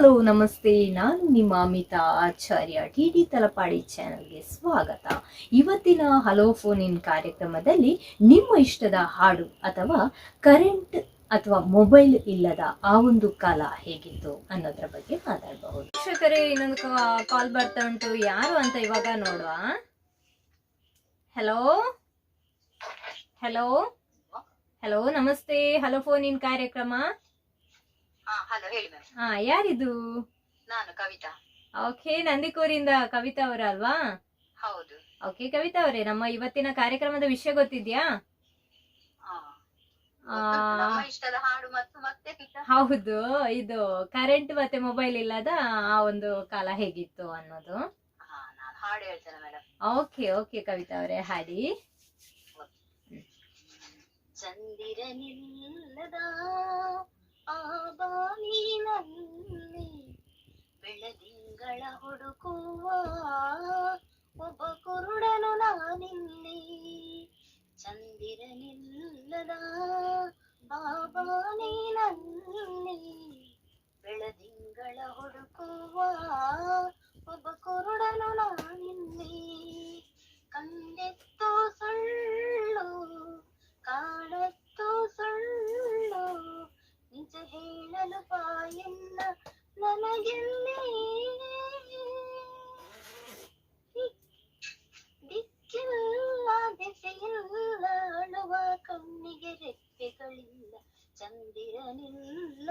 Hello, ನಮಸ್ತೆ. ನಾನು ನಿಮ್ಮ ಅಮಿತಾ ಆಚಾರ್ಯ ಟಿ ಡಿ ತಲಪಾಡಿ ಚಾನಲ್ಗೆ ಸ್ವಾಗತ. ಇವತ್ತಿನ ಹಲೋ ಫೋನ್ ಇನ್ ಕಾರ್ಯಕ್ರಮದಲ್ಲಿ ನಿಮ್ಮ ಇಷ್ಟದ ಹಾಡು ಅಥವಾ ಕರೆಂಟ್ ಅಥವಾ ಮೊಬೈಲ್ ಇಲ್ಲದ ಆ ಒಂದು ಕಾಲ ಹೇಗಿತ್ತು ಅನ್ನೋದ್ರ ಬಗ್ಗೆ ಮಾತಾಡಬಹುದು. ವೀಕ್ಷಕರೇ, ಇನ್ನೊಂದು ಕಾಲ್ ಬರ್ತಾ ಉಂಟು. ಯಾರು ಅಂತ ಇವಾಗ ನೋಡುವ? ಹಲೋ? ಹಲೋ? ಹಲೋ, ನಮಸ್ತೆ. ಹಲೋ ಫೋನ್ ಇನ್ ಕಾರ್ಯಕ್ರಮ? ಹಲೋ ಹೇಳಿ ಮ್ಯಾಮ್ ಹಾ ಯಾರಿದು? ನಾನು ಕವಿತಾ. ಓಕೆ ನಂದಿಕೋರಿಂದ ಕವಿತಾ ಅವರ ಅಲ್ವಾ? ಹೌದು. ಓಕೆ ಕವಿತಾ ಅವರೇ ನಮ್ಮ ಇವತ್ತಿನ ಕಾರ್ಯಕ್ರಮದ ವಿಷಯ ಗೊತ್ತಿದ್ಯಾ. ಆ, ನಮ್ಮ ಇಷ್ಟದ ಹಾಡು ಮತ್ತು ಮತ್ತೆ ಪಿತ ಹೌದು ಇದು ಕರೆಂಟ್ ಮತ್ತೆ ಮೊಬೈಲ್ ಇಲ್ಲದ ಆ ಒಂದು ಕಾಲ ಹೇಗಿತ್ತು ಅನ್ನೋದು. ಹಾ ನಾನು ಹಾಡು ಹೇಳ್ತೇನೆ ಮೇಡಮ್ ಓಕೆ ಓಕೆ ಕವಿತಾ ಅವರೇ ಹಾಡಿ. ಚಂದಿರನಿಲ್ಲದ ಆ ಬಾನಿನಲ್ಲಿ ಬೆಳದಿಂಗಳ ಹುಡುಕುವ ಒಬ್ಬ ಕುರುಡನು ನಾನಿಲ್ಲಿ ಚಂದಿರನಿಲ್ಲದ ಆ ಬಾನಿನಲ್ಲಿ ಬೆಳದಿಂಗಳ ಹುಡುಕುವ ಒಬ್ಬ ಕುರುಡನು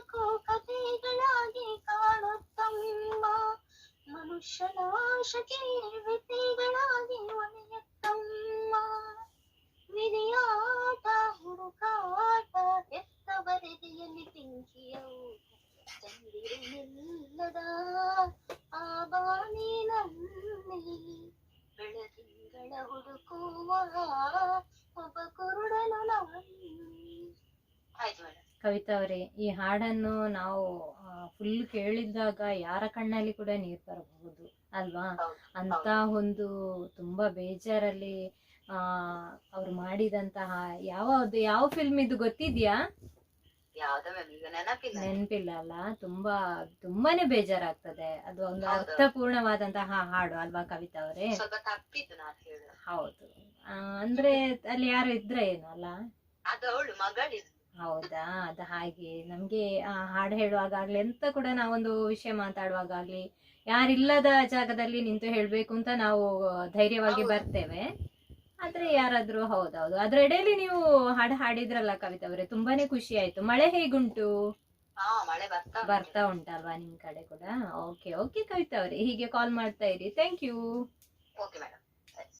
ದಿನಕ್ಕೂ ಕಥೆಗಳಾಗಿ ಕಾಣುತ್ತಮ್ಮ ಮನುಷ್ಯನ ಆಶಕ್ಕೆ ವ್ಯತೆಗಳಾಗಿ ಒಳೆಯುತ್ತಮ್ಮ ವಿರಿಯಾಟ ಹುಡುಕಾಟ ಎತ್ತವರೆದೆಯಲ್ಲಿ ಬೆಂಕಿಯ ಊಟ ಚಂದಿರನಿಲ್ಲದ ಆ ಬಾನಿನಲ್ಲಿ ಬೆಳದಿಂಗಳ ಹುಡುಕುವ ಕವಿತಾ ಅವರೇ ಈ ಹಾಡನ್ನು ನಾವು ಫುಲ್ ಕೇಳಿದಾಗ ಯಾರ ಕಣ್ಣಲ್ಲಿ ಕೂಡ ನೀರು ಬರಬಹುದು ಅಲ್ವಾ? ಅಂತ ಒಂದು ತುಂಬಾ ಬೇಜಾರಲ್ಲಿ ಆ ಅವ್ರು ಮಾಡಿದಂತಹ ಯಾವ ಯಾವ ಫಿಲ್ಮ್ ಇದು ಗೊತ್ತಿದ್ಯಾ? ನೆನಪಿಲ್ಲ. ಅಲ್ಲ? ತುಂಬಾ ತುಂಬಾನೇ ಬೇಜಾರಾಗ್ತದೆ. ಅದು ಒಂದು. ಅರ್ಥಪೂರ್ಣವಾದಂತಹ ಹಾಡು ಅಲ್ವಾ ಕವಿತಾ ಅವರೇ? ಹೌದು. ಅಂದ್ರೆ ಅಲ್ಲಿ ಯಾರು ಇದ್ರ ಏನು ಅಲ್ಲ? ಅದು ಅವಳು ಮಗಳಿದ್ದು ಹೌದಾ? ಅದು ಹಾಗೆ. ನಮ್ಗೆ ಆ ಹಾಡು ಹೇಳುವಾಗಲಿ ಎಂತ ಕೂಡ ನಾವೊಂದು ವಿಷಯ ಮಾತಾಡುವಾಗಲಿ ಯಾರಿಲ್ಲದ ಜಾಗದಲ್ಲಿ ನಿಂತು ಹೇಳ್ಬೇಕು ಅಂತ ನಾವು ಧೈರ್ಯವಾಗಿ. ಬರ್ತೇವೆ. ಆದ್ರೆ ಯಾರಾದ್ರೂ ಹೌದೌದು. ಅದ್ರ ಎಡೆಯಲ್ಲಿ ನೀವು ಹಾಡು ಹಾಡಿದ್ರಲ್ಲ ಕವಿತಾ ಅವರೇ ತುಂಬಾನೇ ಖುಷಿ ಆಯ್ತು. ಮಳೆ ಹೇಗುಂಟು? ಬರ್ತಾ ಉಂಟು. ಬರ್ತಾ ಉಂಟಲ್ವಾ ನಿಮ್ ಕಡೆ ಕೂಡ? ಓಕೆ ಓಕೆ ಕವಿತಾ ಅವರೇ. ಹೀಗೆ ಕಾಲ್ ಮಾಡ್ತಾ ಇರಿ. Thank you okay madam